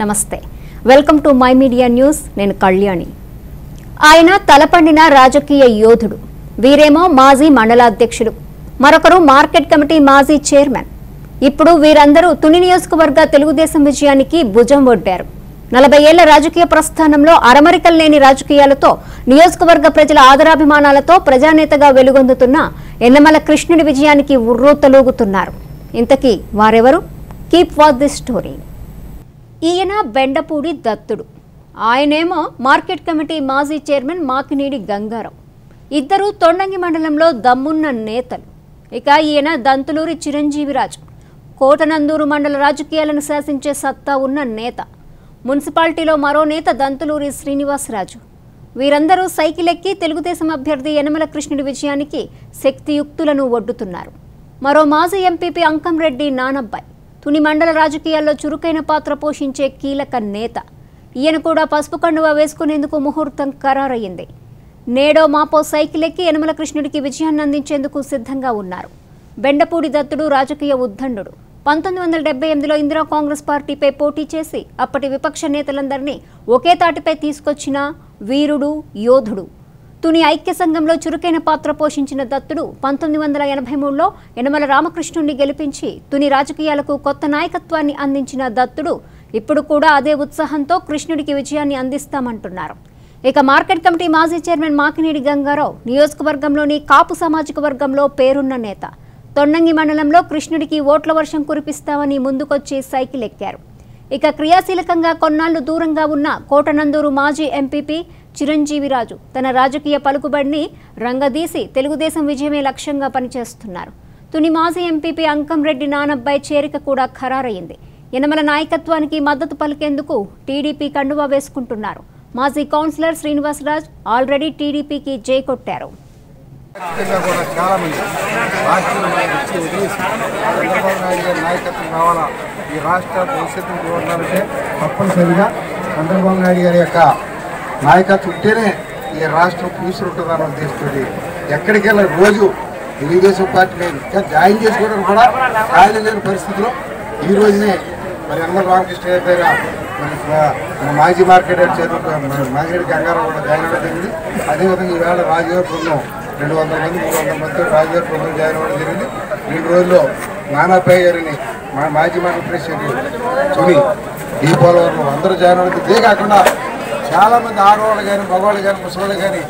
నమస్తే. Welcome to my media news నేను కళ్యాణి. ఆయన తలపండిన రాజకీయ యోధుడు వీరేమో మాజీ మండలాధ్యక్షుడు మరొకరు మార్కెట్ కమిటీ మాజీ చైర్మన్. ఇప్పుడు వీరందరూ తుని నియోజకవర్గ తెలుగుదేశం విజయానికి భుజం ఒడ్డారు. నలభై ఏళ్ళ రాజకీయ ప్రస్థానంలో అరమరికలు లేని రాజకీయాలతో నియోజకవర్గ ప్రజల ఆదరాభిమానాలతో ప్రజానేతగా వెలుగొందుతున్న ఎన్నమల కృష్ణుడి విజయానికి ఉర్రూతలూగుతున్నారు. ఇంతకీ వారెవరు? Keep watch the story. ఈయన బెండపూడి దత్తుడు. ఆయనేమో మార్కెట్ కమిటీ మాజీ చైర్మన్ మాకినీడి గంగారావు. ఇద్దరు తొండంగి మండలంలో దమ్మున్న నేతలు. ఇక ఈయన దంతులూరి చిరంజీవిరాజు కోటనందూరు మండల రాజకీయాలను శాసించే సత్తా ఉన్న నేత. మున్సిపాలిటీలో మరో నేత దంతులూరి శ్రీనివాసరాజు. వీరందరూ సైకిల్ ఎక్కి తెలుగుదేశం అభ్యర్థి యనమల కృష్ణుడి విజయానికి శక్తియుక్తులను ఒడ్డుతున్నారు. మరో మాజీ ఎంపీపీ అంకంరెడ్డి నానబ్బాయ్. తుని మండల రాజకీయాల్లో చురుకైన పాత్ర పోషించే కీలక నేత. ఈయన కూడా పసుపు కండువా వేసుకునేందుకు ముహూర్తం ఖరారయ్యింది. నేడో మాపో సైకిల్ ఎక్కి యనమల కృష్ణుడికి విజయాన్ని అందించేందుకు సిద్ధంగా ఉన్నారు. బెండపూడి దత్తుడు రాజకీయ ఉద్దండు పంతొమ్మిది వందల డెబ్బై ఎనిమిదిలో ఇందిరా కాంగ్రెస్ పార్టీపై పోటీ చేసి అప్పటి విపక్ష నేతలందరినీ ఒకే తాటిపై తీసుకొచ్చిన వీరుడు యోధుడు. తుని ఐక్య సంఘంలో చురుకైన పాత్ర పోషించిన దత్తుడు పంతొమ్మిది వందల ఎనభై మూడులో యనమల రామకృష్ణుడిని గెలిపించి తుని రాజకీయాలకు కొత్త నాయకత్వాన్ని అందించిన దత్తుడు ఇప్పుడు కూడా అదే ఉత్సాహంతో కృష్ణుడికి విజయాన్ని అందిస్తామంటున్నారు. ఇక మార్కెట్ కమిటీ మాజీ చైర్మన్ మాకినేడి గంగారావు నియోజకవర్గంలోని కాపు సామాజిక వర్గంలో పేరున్న నేత. తొండంగి మండలంలో కృష్ణుడికి ఓట్ల వర్షం కురిపిస్తామని ముందుకొచ్చి సైకిల్ ఎక్కారు. ఇక క్రియాశీలకంగా కొన్నాళ్ళు దూరంగా ఉన్న కోటనందూరు మాజీ ఎంపీపీ చిరంజీవిరాజు తన రాజకీయ పలుకుబడిని రంగదీసి తెలుగుదేశం విజయమే లక్ష్యంగా పనిచేస్తున్నారు. తుని మాజీ ఎంపీపీ అంకంరెడ్డి నానబ్బాయి చేరిక కూడా ఖరారయ్యింది. యనమల నాయకత్వానికి మద్దతు పలికేందుకు టీడీపీ కండువా వేసుకుంటున్నారు. మాజీ కౌన్సిలర్ శ్రీనివాసరాజ్ ఆల్రెడీ టీడీపీకి జై కొట్టారు. నాయకత్వం కావాలా? ఈ రాష్ట్ర భవిష్యత్తు చూడాలంటే తప్పనిసరిగా చంద్రబాబు నాయుడు గారి యొక్క నాయకత్వం ఉంటేనే ఈ రాష్ట్రం కూసుంటుందని ఉద్దేశిస్తుంది ఎక్కడికి వెళ్ళి రోజు తెలుగుదేశం పార్టీ లేదు. ఇంకా జాయిన్ చేసుకోవడం కూడా ఖాళీ లేని పరిస్థితిలో ఈ రోజునే మరి అన్న రామకృష్ణ గారి దగ్గర మరి మన మాజీ మార్కెట్ యార్డ్ చేతులు మాజిరెడ్డి గంగారావు కూడా జాయిన్ అవ్వడం జరిగింది. అదేవిధంగా ఈవేళ రాజకీయ బృందం రెండు వందల మంది మూడు వందల మంది రాజకీయ బృందం జాయిన్ అవ్వడం జరిగింది. రెండు రోజుల్లో నానాపై గారిని మా మాజీ మార్కెట్ ప్రెసిడెంట్ తుని దీపావళి అందరూ జాయిన్ అవ్వడం ఇదే కాకుండా చాలా మంది ఆడవాళ్ళు కానీ మగవాళ్ళు కానీ ముసవాళ్ళు కానీ